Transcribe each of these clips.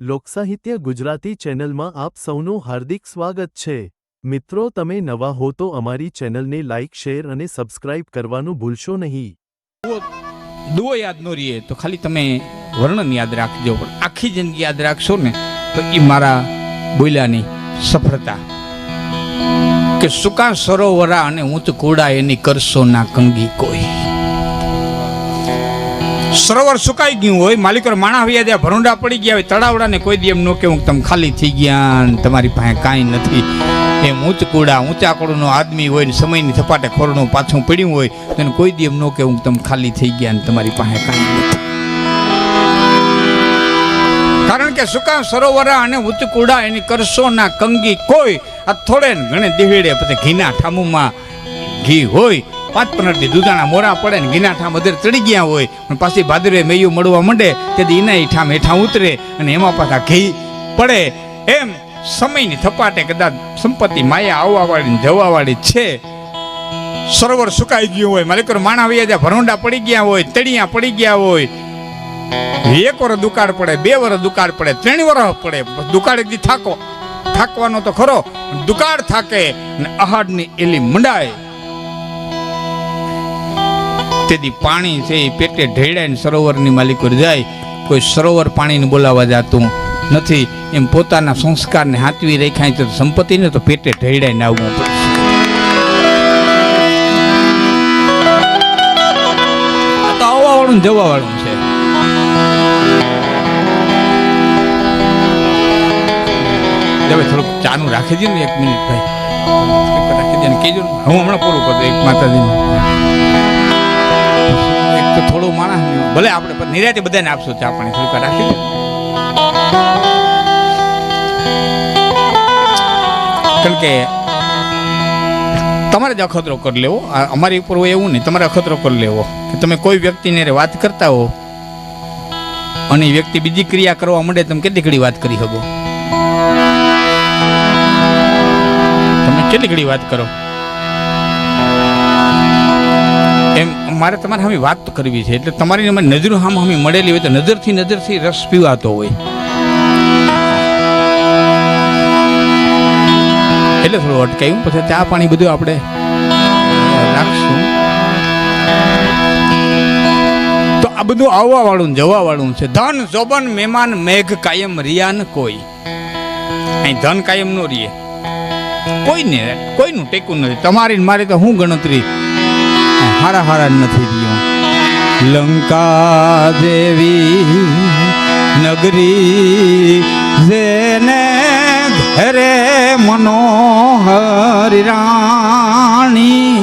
લોકસાહિત્ય ગુજરાતી ચેનલમાં આપ સૌનું હાર્દિક સ્વાગત છે. મિત્રો, તમે નવા હો તો અમારી ચેનલને લાઇક શેર અને સબસ્ક્રાઇબ કરવાનું ભૂલશો નહીં. દુઓ યાદ ન રહીએ તો ખાલી તમે વર્ણન યાદ રાખજો. પણ આખી જિંદગી યાદ રાખશો ને તો એ મારા બોલ્યાની સફળતા. કે સુકા સરોવરા અને ઊંચ કુડા એની કરશો ના કંગી કોઈ. સરોવર સુકાઈ ગયું હોય માલિકો માણા આવ્યા ત્યાં ભરૂંડા પડી ગયા હોય, તળાવડાને કોઈ દી એમ ન હું તમે ખાલી થઈ ગયા તમારી પાસે કાંઈ નથી. એમ ઊંચ કુડા ઊંચા કુડાનો આદમી હોય ને સમયની થપાટે ખોરણું પાછું પડ્યું હોય તો કોઈ દી એમ ન કે હું તમે ખાલી થઈ ગયા ને તમારી પાસે કાંઈ નથી. કારણ કે સુકા સરોવરા અને ઊંચ કુડા એની કરશો ના કંગી કોઈ, આ થોડે ઘણે દિવેડે, પછી ઘીના ઠામુમાં ઘી હોય પાંચ પંદરથી દૂધાણા મોરા પડે ને ગીના ઠામ અધર ચડી ગયા હોય. પણ પાછી ભાદરવે મેયું મળવા માંડે, તેથી એના ઠામ હેઠા ઉતરે અને એમાં પાછા ઘી પડે. એમ સમયની થપાટે કદાચ સંપત્તિ માયા આવવા વાળી જવા વાળી છે. સરોવર સુકાઈ ગયું હોય માલિકર માણા વૈયા જ્યાં ભરોંડા પડી ગયા હોય, તળિયા પડી ગયા હોય. એક વર દુકાળ પડે, બે વર દુકાળ પડે, ત્રણ વરસ પડે. દુકાળ એકદી થાકો. થાકવાનો તો ખરો દુકાળ થાકે ને અહાડની એલી મંડાય. તેથી પાણી છે એ પેટે ઢેડાઈને સરોવરની માલિકો જાય, કોઈ સરોવર પાણીને બોલાવવા જાતું નથી. એમ પોતાના સંસ્કારને હાથવી રેખાય તો સંપત્તિને તો પેટે ઢેડાઈને આવવું પડશે. આ તો આવવા વાળું જવા વાળું છે હવે થોડુંક ચાનું રાખી દે ને એક મિનિટ ભાઈ. રાખી દે હું હમણાં પૂરું કરી, એક માતાજીને. એક તો થોડું માણસ ભલે આપણે પણ નિરાતે બધાને આપશું ચા પાણી, થોડીક રાખી કારણ કે તમારે જ અખતરો કરી લેવો. અમારી ઉપર હોય એવું નહીં, તમારે અખતરો કરી લેવો. કે તમે કોઈ વ્યક્તિને વાત કરતા હો અને વ્યક્તિ બીજી ક્રિયા કરવા માંડે તમે કેટલી ઘડી વાત કરી શકો? તમે કેટલી ઘડી વાત કરો? મારે તમારે સામે વાત કરવી છે. એટલે તમારી નજર સામે સામે મળેલી હોય તો નજરથી નજરથી રસ પીવાતો હોય. એટલે થોડું અટકાયું. પછી ચા પાણી બધું આપણે રાખશું. તો આ બધું આવવા વાળું જવા વાળું છે. ધન, જોબન, મહેમાન, મેઘ, કાયમ રિયાન કોઈ. અહીં ધન કાયમ નો રીએ કોઈને, કોઈનું ટેકું નથી તમારી મારી તો હું ગણતરી હારા હારા નથી રહ્યો લંકા દેવી નગરી જેને ઘરે મનોહર રાણી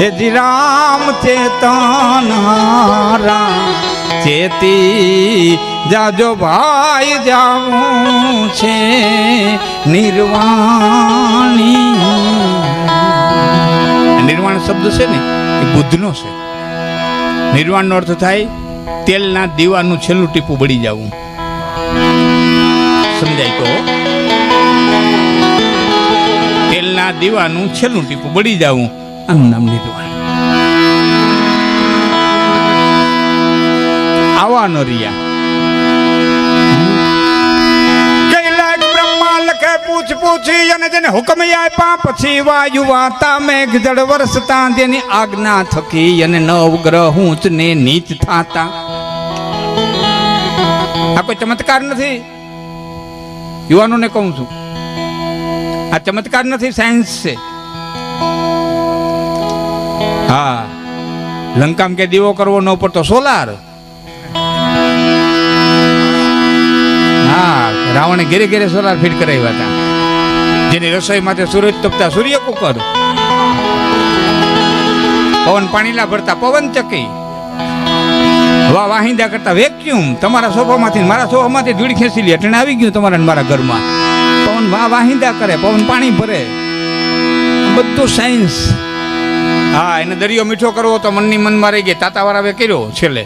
એ રામ ચેતન રામ ચેતી જાજો ભાઈ જાવું છે નિર્વાણી. નિર્વાણ શબ્દ છે ને, એ બુદ્ધનો છે. નિર્વાણનો અર્થ થાય, તેલના દીવાનું છેલ્લું ટીપું બળી જવું. સમજાય તો? તેલના દીવાનું છેલ્લું ટીપું બળી જવું. આનું નામ નિર્વાણ. આવા નો લખે પૂછ પૂછી અને જેને હુકમ આપ્યા પછી વાયુ વાતા મેઘ જળ વરસતા તેની આજ્ઞા થકી અને નવ ગ્રહ ઊંચ ને નીચ થાતા. આ કોઈ ચમત્કાર નથી? યુવાનોને કહું છું. આ ચમત્કાર નથી, સાયન્સ છે. હા. લંકામ કે દીવો કરવો ન પડતો, સોલાર. હા, રાવણે ઘેરે ઘેરે સોલાર ફિટ કરાવ્યા હતા. જેની રસોઈ માટે સૂરજ તપતા સૂર્ય કુકર પવન પાણીલા ભરતા પવન ચકી. વાહ, વાહિંદા કરતા વેક્યુમ તમારા સોફામાંથી મારા સોફામાંથી ધૂળ ખેંચી લે, અટણે આવી ગયું તમારા મારા ઘરમાં. પવન વાહ, વાહિંદા કરે, પવન પાણી ભરે. બધું સાયન્સ હા, એને દરિયો મીઠો કરવો તો મનની મનમાં રહી ગઈ તાતાવાળાએ કર્યો છેલ્લે.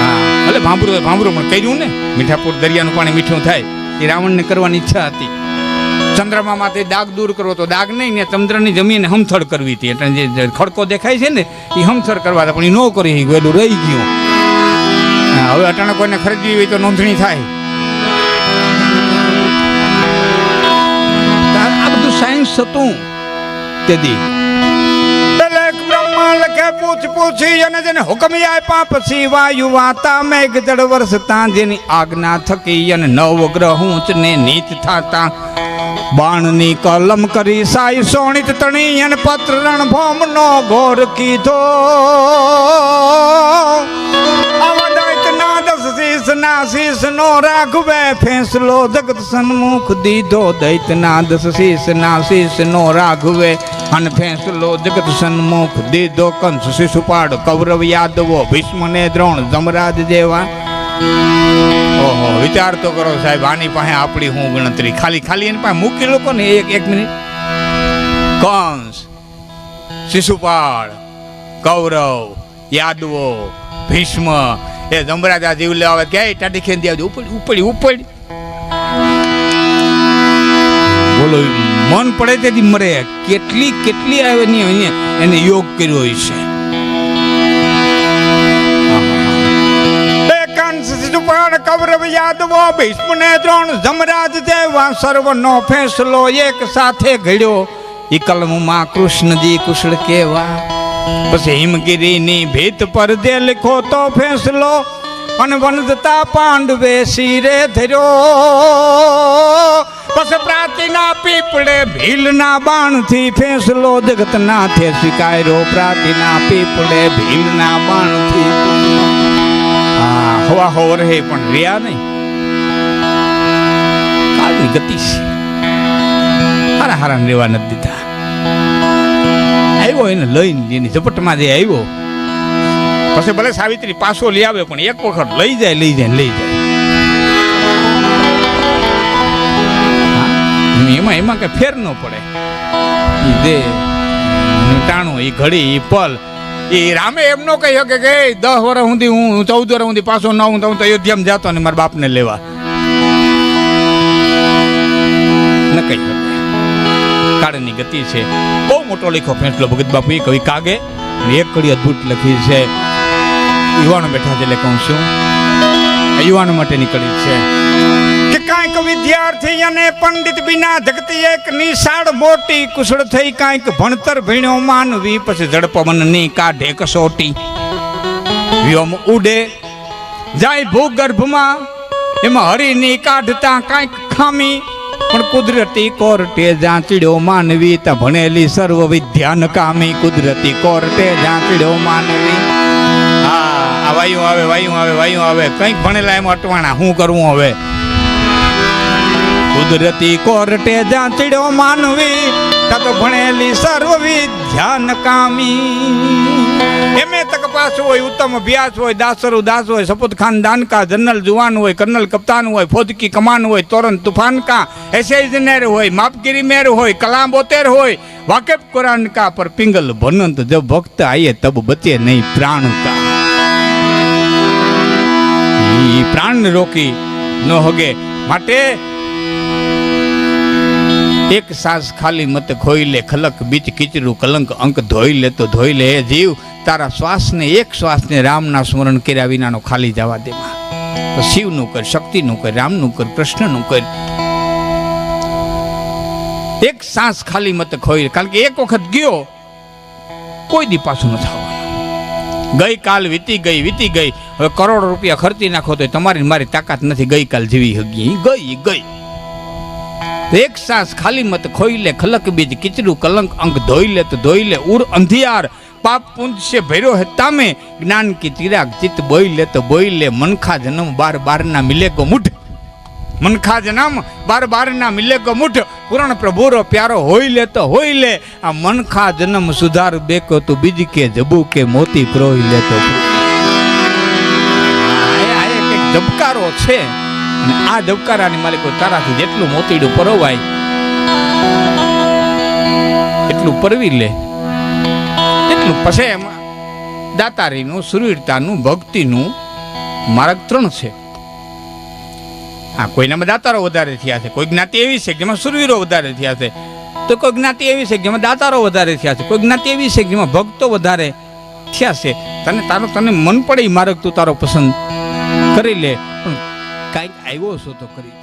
હા, ભલે ભાંભરું ભાંભરું પણ કર્યું ને. મીઠાપુર દરિયાનું પાણી મીઠું થાય. એ રાવણને કરવાની ઈચ્છા હતી. ચંદ્રમા માથે દાગ દૂર કરવો તો દાગ નહીં ને ચંદ્રની જમીન હમથળ કરવી હતી. એટલે જે ખડકો દેખાય છે ને, એ હમથળ કરવા હતા, પણ એ ન કરી ગયેલું રહી ગયું. હવે અટાણે કોઈને ખરીદવી હોય તો નોંધણી થાય. આ બધું સાયન્સ હતું તેથી પૂછ પૂછી અને જેને હુકમ આપ્યા પછી વાયુ વાતા મેઘ જળ વરસતા, જેની આજ્ઞા થકી અને નવ ગ્રહ ઊંચ ને નીચ થાતા. બાણની કલમ કરી સાઈ સોણિત તણી અને પત્ર રણભોમ નો ઘોર કીધો દૈતના શીશ નો રાઘવે ફેંસલો જગત સન્મુખ દીધો. દૈતના દસ શીશ ના શીશ નો રાઘવે અને ફેંસલો જગત સન્મુખ દીધો કંસ શિશુપાળ કૌરવ યાદવો ભીષ્મ ને દ્રોણ જમરાજ જેવા. ઓહો, વિચાર તો કરો સાહેબ, આની પાસે આપણી હું ગણતરી. ખાલી ખાલી એની પાસે મૂકી લોકો ને એક એક મિનિટ. કંસ, શિશુપાળ, કૌરવ, યાદવો, ભીષ્મ, એ જમરાજા જીવ લેવા આવે. કે ટાટી ખેંદી આવજો. ઉપડી ઉપડી ઉપડી. બોલો મન પડે તેથી મરે. કેટલી કેટલી આવે એને યોગ કર્યો હોય છે. શિશુપાળ કૌરવ યાદવો ભીષ્મ ને દ્રોણ જમરાજ દેવા સર્વનો ફેંસલો એક સાથે ઘડ્યો. ઈ કલમમાં કૃષ્ણજી કુશળ કેવા. પછી હિમગીરીની ભીત પર લખો તો ફેંસલો. અને વનદતા પાંડવે શિરે ધર્યો. પછી પ્રાચીના પીપળે ભીલના બાણથી ફેંસલો જગતનાથે સ્વીકાર્યો પ્રાચીના પીપળે ભીલના બાણથી. હા, હવા હો રહે પણ રહ્યા નહીં. કાળની ગતિ છે. હારા હારા રેવા નથી દીધા. આવ્યો એને લઈને, એની ઝપટમાં જે આવ્યો. પછી ભલે સાવિત્રી પાછો લઈ આવે પણ એક વખત લઈ જાય લઈ જાય લઈ જાય. એમાં એમાં કઈ ફેર ન પડે. ઈ દે ટાણું એ ઘડી એ પલ. એ રામે એમ નો કહી શકે કે દસ વર્ષ સુધી હું ચૌદ વર્ષ સુધી પાછો ન હું તો અયોધ્યામાં જતો ને મારા બાપને લેવા. ન કહી કાળની ગતિ છે. બહુ મોટો લેખો ફેંસલો ભગત બાપુ એ કવિ કાગે. એક કડી અદ્ભુત લખી છે. યુવાનો બેઠા છે એટલે કહું છું. યુવાનો માટેની નીકળી છે. કે કાંઈક વિદ્યાર્થી અને પંડિત બિના જગતી એક નિશાળ મોટી કુશળ થઈ કાંઈક ભણતર ભીણ્યો માનવી પછી જડપવનની કાઢે કસોટી. વ્યોમ ઉડે, જાય ભૂગર્ભમાં, એમાં હરીની કાઢતા કાંઈક ખામી. પણ કુદરતી કોર્ટે જાંચડ્યો માનવી તા ભણેલી સર્વ વિદ્યા નકામી કુદરતી કોર્ટે જાંચડ્યો માનવી. હા, આ વાયુ આવે વાયુ આવે વાયુ આવે. કંઈક ભણેલા એમ અટવાણા. શું કરવું હવે? કુદરતી કોર્ટે જાંચડ્યો માનવી તક ભણેલી સર્વ વિદ્યાન કામી એમે તક પાછું હોય, ઉત્તમ અભ્યાસ હોય, દાસરુ દાસ હોય, સપૂત ખાન દાનકા જનરલ જુવાન હોય, કર્નલ કપ્તાન હોય, ફોજકી કમાન હોય, તોરણ તુફાન કા એસેજનેર હોય, માપગીરી મેર હોય કલા બોતેર હોય, વાકેફ કુરાન કા પર પિંગલ ભનંત, જબ ભક્ત આયે તબ બચે નહીં પ્રાણ કા. પ્રાણ રોકી ન હગે. માટે એક સાસ ખાલી મત ખોઈ લે, ખલક બીચ કિચરું કલંક અંક ધોઈ લે તો ધોઈ લે. હે જીવ, તારા શ્વાસને, એક શ્વાસને રામના સ્મરણ કર્યા વિનાનો ખાલી જવા દેવા તો શિવનું કર, શક્તિનું કર, રામનું કર, કૃષ્ણનું કર. એક સાસ ખાલી મત ખોઈ કારણ કે એક વખત ગયો, કોઈ દી પાછું ન થવાનું. ગઈ કાલ વીતી ગઈ વીતી ગઈ. હવે કરોડો રૂપિયા ખર્ચી નાખો તો તમારી મારી તાકાત નથી. ગઈ કાલ જેવી હગી. ગઈ ગઈ. એક સાસ ખાલી મત ખોઈ લે, ખલક બીજ, કિચડું, કલંક અંક ધોઈ લે તો ધોઈ લે. ઉર અંધિયાર, પાપ પુંજ છે ભૈરો હે તામે. જ્ઞાન કી ચિરાગ ચિત્ત બોઈ લે તો બોઈ લે. મનખા જન્મ બાર બાર ના મિલે કો મુઠ. મનખા જનમ બાર બાર ના મિલે કો મુઠ. પુરાણ પ્રભુરો પ્યારો હોઈ લે તો હોઈ લે. આ મનખા જન્મ સુધાર બેકો તો બીજ કે જબુ કે મોતી પ્રોઈ લે તો એક છે. અને આ ધબકારાની માલિકો તારાથી જેટલું મોતીડું પરોવાય, એટલું પરવી લે. એટલું પછી એમાં દાતારીનું સુરવીરતાનું ભક્તિનું માર્ગ ત્રણ છે. હા કોઈનામાં દાતારો વધારે થયા છે, કોઈ જ્ઞાતિ એવી છે જેમાં સુરવીરો વધારે થયા છે. તો કોઈ જ્ઞાતિ એવી છે જેમાં દાતારો વધારે થયા છે, કોઈ જ્ઞાતિ એવી છે જેમાં ભક્તો વધારે થયા છે. તને તારો, તને મન પડે એ માર્ગ તું તારો પસંદ કરી લે. કાંઈક આવ્યો છો તો કરી.